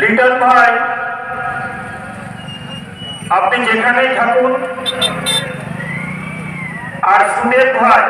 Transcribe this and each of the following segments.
লিটন ভাই আপনি যেখানেই থাকুন আর সুমের ভাই।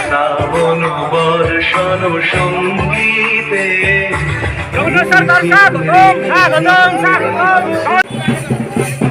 শ্রাবণ বর্ষণ সঙ্গীতে সরকার Thank you.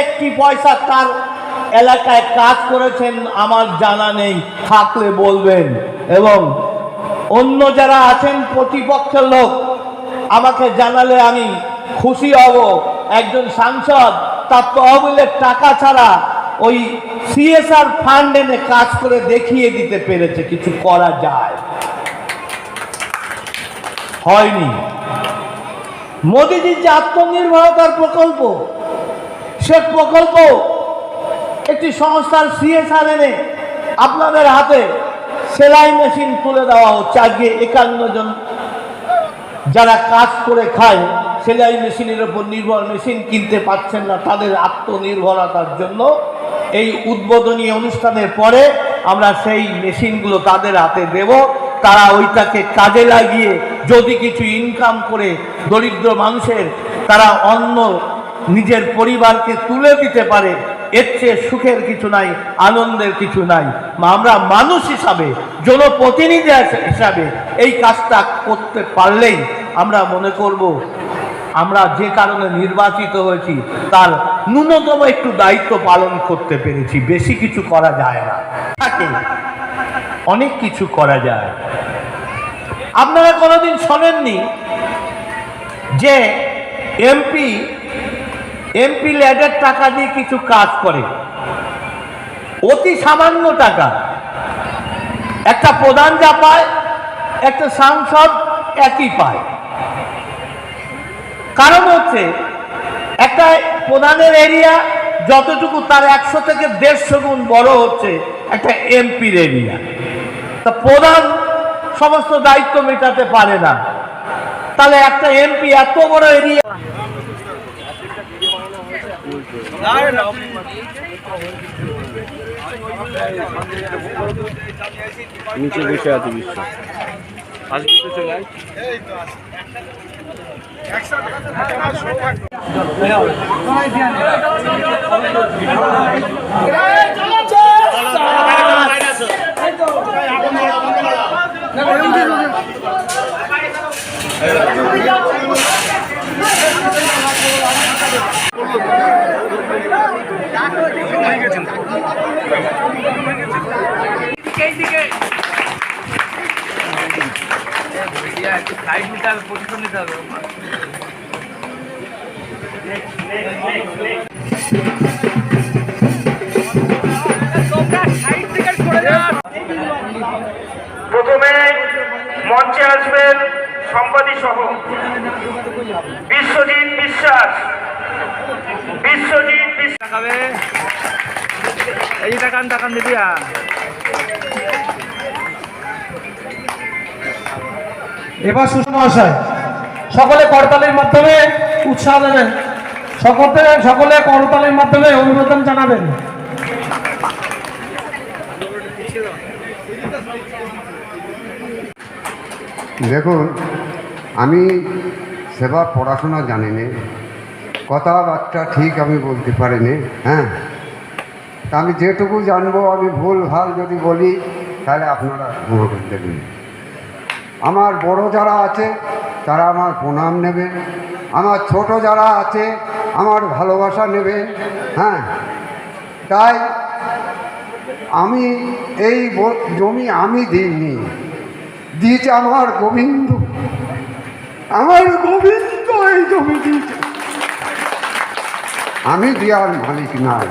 একটি পয়সা তার এলাকায় কাজ করেছেন, আমার জানা নেই, থাকলে বলবেন। এবং অন্য যারা আছেন, প্রতিপক্ষের লোক, আমাকে জানালে আমি খুশি হব। একজন সাংসদ, তার তহবিলের টাকা ছাড়া ওই সিএসআর ফান্ড এনে কাজ করে দেখিয়ে দিতে পেরেছে, কিছু করা যায়। হয়নি। মোদিজির যে আত্মনির্ভরতার প্রকল্প, সে প্রকল্প একটি সংস্থার সিএসআর এনে আপনাদের হাতে সেলাই মেশিন তুলে দেওয়া হচ্ছে। আজকে একান্ন জন যারা কাজ করে খায় সেলাই মেশিনের ওপর নির্ভর মেশিন কিনতে পাচ্ছেন না, তাদের আত্মনির্ভরতার জন্য এই উদ্বোধনী অনুষ্ঠানের পরে আমরা সেই মেশিনগুলো তাদের হাতে দেব। তারা ওইটাকে কাজে লাগিয়ে যদি কিছু ইনকাম করে দরিদ্র মানুষের, তারা অন্য নিজের পরিবারকে তুলে দিতে পারে। এর চেয়ে সুখের কিছু নাই, আনন্দের কিছু নাই। আমরা মানুষ হিসাবে, জনপ্রতিনিধি হিসাবে এই কাজটা করতে পারলেই আমরা মনে করব আমরা যে কারণে নির্বাচিত হয়েছি, তার ন্যূনতম একটু দায়িত্ব পালন করতে পেরেছি। বেশি কিছু করা যায় না। থাকে। অনেক কিছু করা যায়। আপনারা কোনোদিন শোনেননি যে এমপি এমপি ল্যাডের টাকা দিয়ে কিছু কাজ করে। অতি সামান্য টাকা। একটা প্রধান যা পায়, একটা সাংসদ একই পায়। কারণ হচ্ছে একটা প্রধানের এরিয়া যতটুকু তার একশো থেকে দেড়শো গুণ বড় হচ্ছে একটা এমপির এরিয়া তা প্রধান সমস্ত দায়িত্ব মেটাতে পারে না। তাহলে একটা এমপি এত বড় এরিয়া নিচে বসে আছে বিশ্ব আসবি তো চলে আয়। প্রথমে মঞ্চে আসবেন সম্পাদী সহ বিশ্বজিৎ বিশ্বাস। বিশ্বজিৎ বিশ্বাস। এই টাকান তাকান দিদি এবার সুষমহাশয় সকলে করতালির মাধ্যমে উৎসাহ দেবেন। সকলে সকলে করতালির মাধ্যমে অনুমোদন জানাবেন। দেখুন, আমি সেবা পড়াশোনা জানি নে কথাবার্তা ঠিক আমি বলতে পারিনি হ্যাঁ? তা আমি যেটুকু জানব, আমি ভুল, ভালো যদি বলি, তাহলে আপনারা ক্ষমা করে দেবেন। আমার বড় যারা আছে, তারা আমার প্রণাম নেবে আমার ছোট যারা আছে, আমার ভালোবাসা নেবে হ্যাঁ। তাই আমি এই জমি আমি দিইনি। দিয়েছে আমার গোবিন্দ। আমার গোবিন্দ এই জমি দিয়েছে। আমি দেওয়ার মালিক নাই।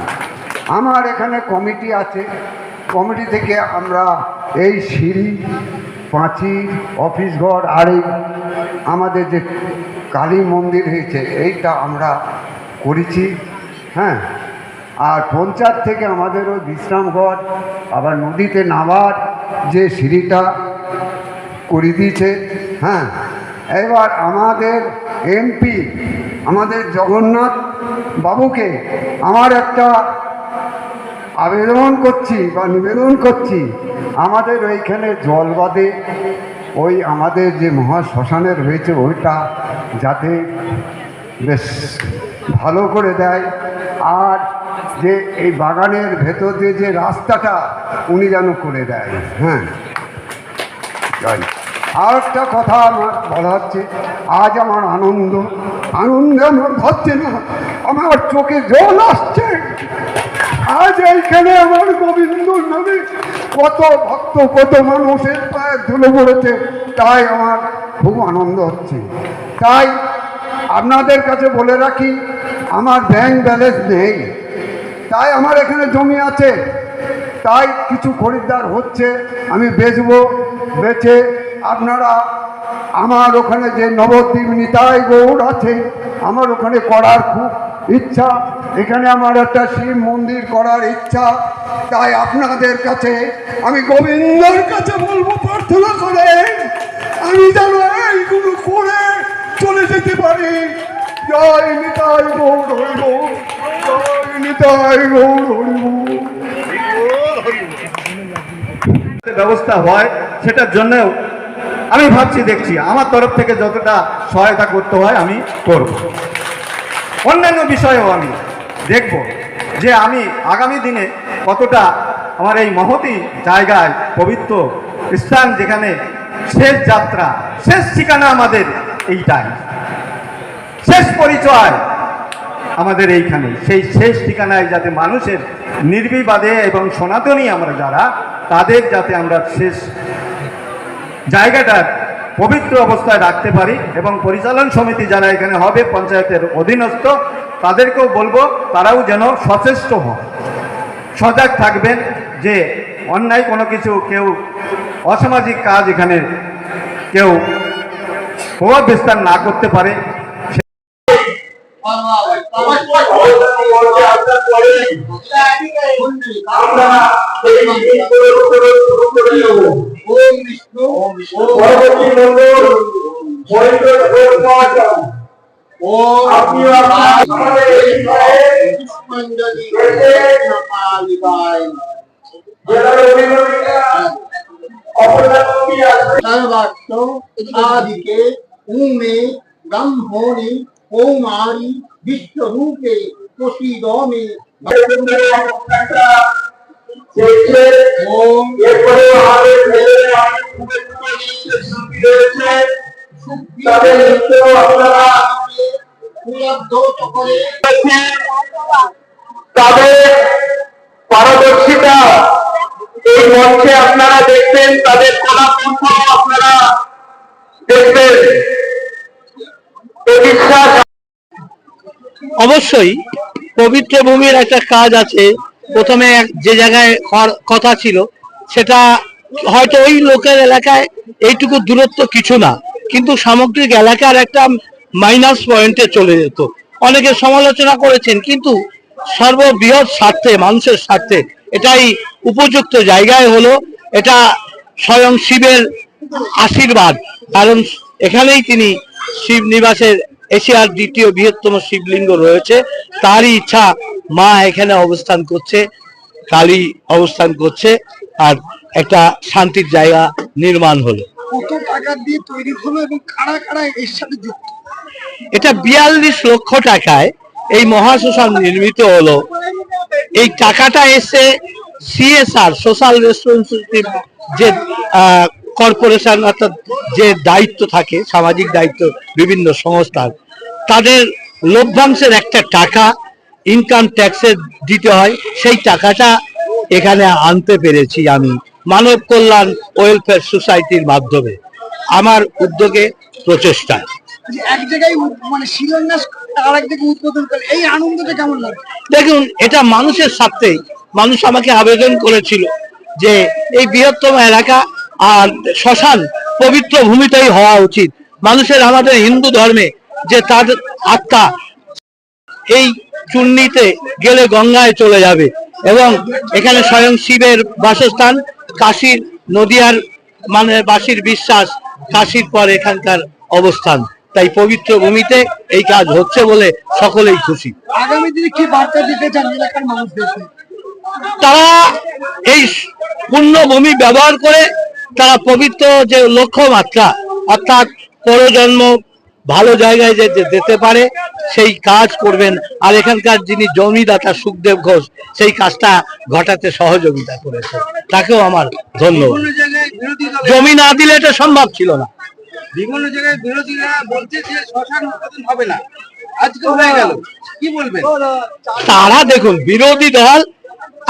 আমার এখানে কমিটি আছে। কমিটি থেকে আমরা এই সিঁড়ি পাঁচি অফিস ঘর, আর এই আমাদের যে কালী মন্দির হয়েছে, এইটা আমরা করেছি হ্যাঁ? আর পঞ্চায়েত থেকে আমাদের ওই বিশ্রাম ঘর, আবার নদীতে নামার যে সিঁড়িটা করে দিয়েছে হ্যাঁ? এবার আমাদের এমপি, আমাদের জগন্নাথ বাবুকে আমার একটা আবেদন করছি বা নিবেদন করছি, আমাদের ওইখানে জল বাদে, ওই আমাদের যে মহা শ্মশানের হয়েছে ওইটা যাতে বেশ ভালো করে দেয়। আর যে এই বাগানের ভেতর দিয়ে যে রাস্তাটা, উনি যেন করে দেয়। হ্যাঁ। আর একটা কথা আমার বলা হচ্ছে, আজ আমার আনন্দ, আনন্দে আমার হচ্ছে না, আমার চোখে জল আসছে। আজ এইখানে আমার গোবিন্দ নামে কত ভক্ত, কত মানুষের পায়ে ধুলো পড়েছে, তাই আমার খুব আনন্দ হচ্ছে। তাই আপনাদের কাছে বলে রাখি, আমার ব্যাংক ব্যালেন্স নেই। তাই আমার এখানে জমি আছে। তাই কিছু খরিদ্দার হচ্ছে, আমি বেচবো, বেচে আপনারা আমার ওখানে যে নবদ্বীপ নিতাই গৌড় আছে, আমার ওখানে করার খুব ইচ্ছা, এখানে আমার একটা শিব মন্দির করার ইচ্ছা। তাই আপনাদের কাছে আমি গোবিন্দর কাছে বলব প্রার্থনা করে। আমি যেন এইগুলো করে চলে যেতে পারি। জয় নিতাই গৌড় হরিব। জয় নিতাই গৌড় হরিব। ব্যবস্থা হয়, সেটার জন্যও আমি ভাবছি, দেখছি। আমার তরফ থেকে যতটা সহায়তা করতে হয়, আমি করব। অন্যান্য বিষয়েও আমি দেখব যে আমি আগামী দিনে কতটা আমার এই মহতি জায়গায় পবিত্র স্থান যেখানে শেষ যাত্রা, শেষ ঠিকানা আমাদের এইটাই। শেষ পরিচয় আমাদের এইখানে। সেই শেষ ঠিকানায় যাতে মানুষের নির্বিবাদে এবং সনাতনী আমরা যারা, তাদের যাতে আমরা শেষ জায়গাটা পবিত্র অবস্থায় রাখতে পারি এবং পরিচালন সমিতি যারা এখানে হবে, পঞ্চায়েতের অধীনস্থ, তাদেরকেও বলব তারাও যেন সচেষ্ট হন। সজাগ থাকবেন যে অন্যায় কোনো কিছু কেউ, অসামাজিক কাজ এখানে কেউ প্রভাব বিস্তার না করতে পারে। ओम विष्णु भगवती मंदिर মহেন্দ্র ঘোষ ओम अपनी हमारे मंडली सर्वात्म आदि के उमे ब्रह्म होने ओमारी विश्व रूपे कोशिदों में এরপরে আমাদের ছেলেদের অনেক রয়েছে তাদের নৃত্য আপনারা তাদের পারদর্শিতা আপনারা দেখবেন তাদের কলাকণ্ঠ আপনারা দেখবেন অবশ্যই পবিত্র ভূমির একটা কাজ আছে। প্রথমে যে জায়গায় হওয়ার কথা ছিল, সেটা হয়তো ওই লোকের এলাকায় এইটুকু দূরত্ব কিছু না, কিন্তু সামগ্রিক এলাকার একটা মাইনাস পয়েন্টে চলে যেত। অনেকে সমালোচনা করেছেন, কিন্তু সর্ববৃহৎ স্বার্থে, মানুষের স্বার্থে এটাই উপযুক্ত জায়গায় হলো, এটা স্বয়ং শিবের আশীর্বাদ। কারণ এখানেই তিনি শিব নিবাসের এশিয়ার দ্বিতীয় বৃহত্তম শিবলিঙ্গ রয়েছে। তারই ইচ্ছা মা এখানে অবস্থান করছে কালী অবস্থান করছে আর একটা শান্তির জায়গা নির্মাণ হলো। কত টাকা দিয়ে তৈরি হলো এবং কারা কারা এর সাথে যুক্ত? এটা বিয়াল্লিশ লক্ষ টাকায় এই মহাশ্মশান নির্মিত হলো। এই টাকাটা এসে সিএসআর সোশ্যাল রেসপন্সিবিলিটি যে কর্পোরেশন অর্থাৎ যে দায়িত্ব থাকে সামাজিক দায়িত্ব বিভিন্ন সংস্থার তাদের লভ্যাংশের একটা টাকা ইনকাম ট্যাক্সে দিতে হয় সেই টাকাটা এখানে আনতে পেরেছি আমি মানব কল্যাণ ওয়েলফেয়ার সোসাইটির মাধ্যমে। আমার উদ্যোগে প্রচেষ্টা মানে দেখুন এটা মানুষের স্বার্থেই মানুষ আমাকে আবেদন করেছিল যে এই বৃহত্তম এলাকা আর শ্মশান পবিত্র ভূমিটাই হওয়া উচিত। মানুষের আমাদের হিন্দু ধর্মে যে তাদের আত্মা এই চূর্ণিতে গেলে গঙ্গায় চলে যাবে এবং এখানে স্বয়ং শিবের বাসস্থান কাশীর নদিয়ার মানে বাসীর বিশ্বাস কাশীর পর এখানকার অবস্থান। তাই পবিত্র ভূমিতে এই কাজ হচ্ছে বলে সকলেই খুশি। আগামী দিনে কি বার্তা দিতে চান এলাকার মানুষদেরকে তারা এই পুণ্যভূমি ব্যবহার করে তারা পবিত্র যে লক্ষ্যমাত্রা অর্থাৎ পরজন্ম ভালো জায়গায় যে যেতে পারে সেই কাজ করবেন। আর এখানকার যিনি জমিদাতা সুখদেব ঘোষ সেই কাজটা ঘটাতে সহযোগিতা করেছে। তাকেও আমার ধন্যবাদ। জমি না দিলে এটা সম্ভব ছিল না। বিভিন্ন জায়গায় বিরোধীরা বলছে যে শ্মশান হবে না। আজকে হয়ে গেল। কি বলবেন? তারা দেখুন বিরোধী দল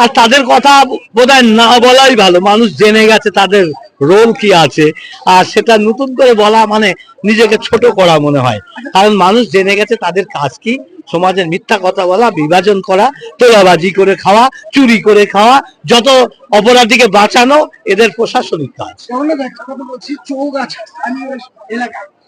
আর তাদের কথা বোধহয় না বলাই ভালো। মানুষ জেনে গেছে তাদের রোল কি আছে? আর সেটা নতুন করে বলা মানে নিজেকে ছোট করা মনে হয়। কারণ মানুষ জেনে গেছে তাদের কাজ কি? সমাজের মিথ্যা কথা বলা, বিভাজন করা, তোলাবাজি করে খাওয়া, চুরি করে খাওয়া, যত অপরাধীকে বাঁচানো, এদের প্রশাসনিক কাজ। বলছি, চৌগাছা এলাকা।